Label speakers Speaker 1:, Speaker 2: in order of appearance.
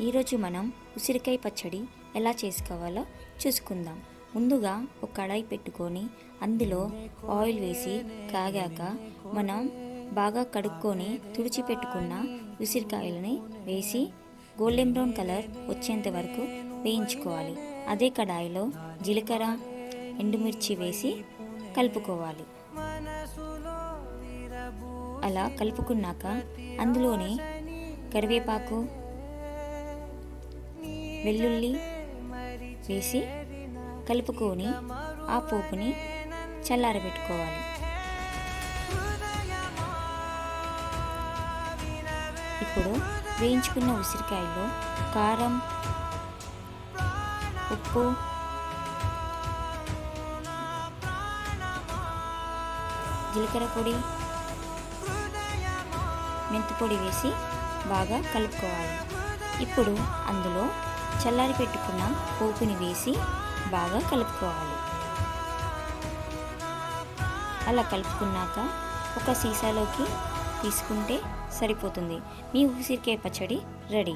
Speaker 1: ఈరోజు మనం ఉసిరికాయ పచ్చడి ఎలా చేసుకోవాలో చూసుకుందాం. ముందుగా ఒక కడాయి పెట్టుకొని అందులో ఆయిల్ వేసి కాగాక మనం బాగా కడుక్కొని తుడిచి పెట్టుకున్న ఉసిరికాయలని వేసి గోల్డెన్ బ్రౌన్ కలర్ వచ్చేంత వరకు వేయించుకోవాలి. అదే కడాయిలో జీలకర్ర ఎండుమిర్చి వేసి కలుపుకోవాలి. అలా కలుపుకున్నాక అందులోనే కరివేపాకు వెల్లుల్లి వేసి కలుపుకొని ఆ పోపుని చల్లారబెట్టుకోవాలి. ఇప్పుడు వేయించుకున్న ఉసిరికాయలో కారం ఉప్పు జీలకర్ర పొడి మెంతి పొడి వేసి బాగా కలుపుకోవాలి. ఇప్పుడు అందులో చల్లారి పెట్టుకున్న పోపుని వేసి బాగా కలుపుకోవాలి. అలా కలుపుకున్నాక ఒక సీసాలోకి తీసుకుంటే సరిపోతుంది. మీ ఉసిరికాయ పచ్చడి రెడీ.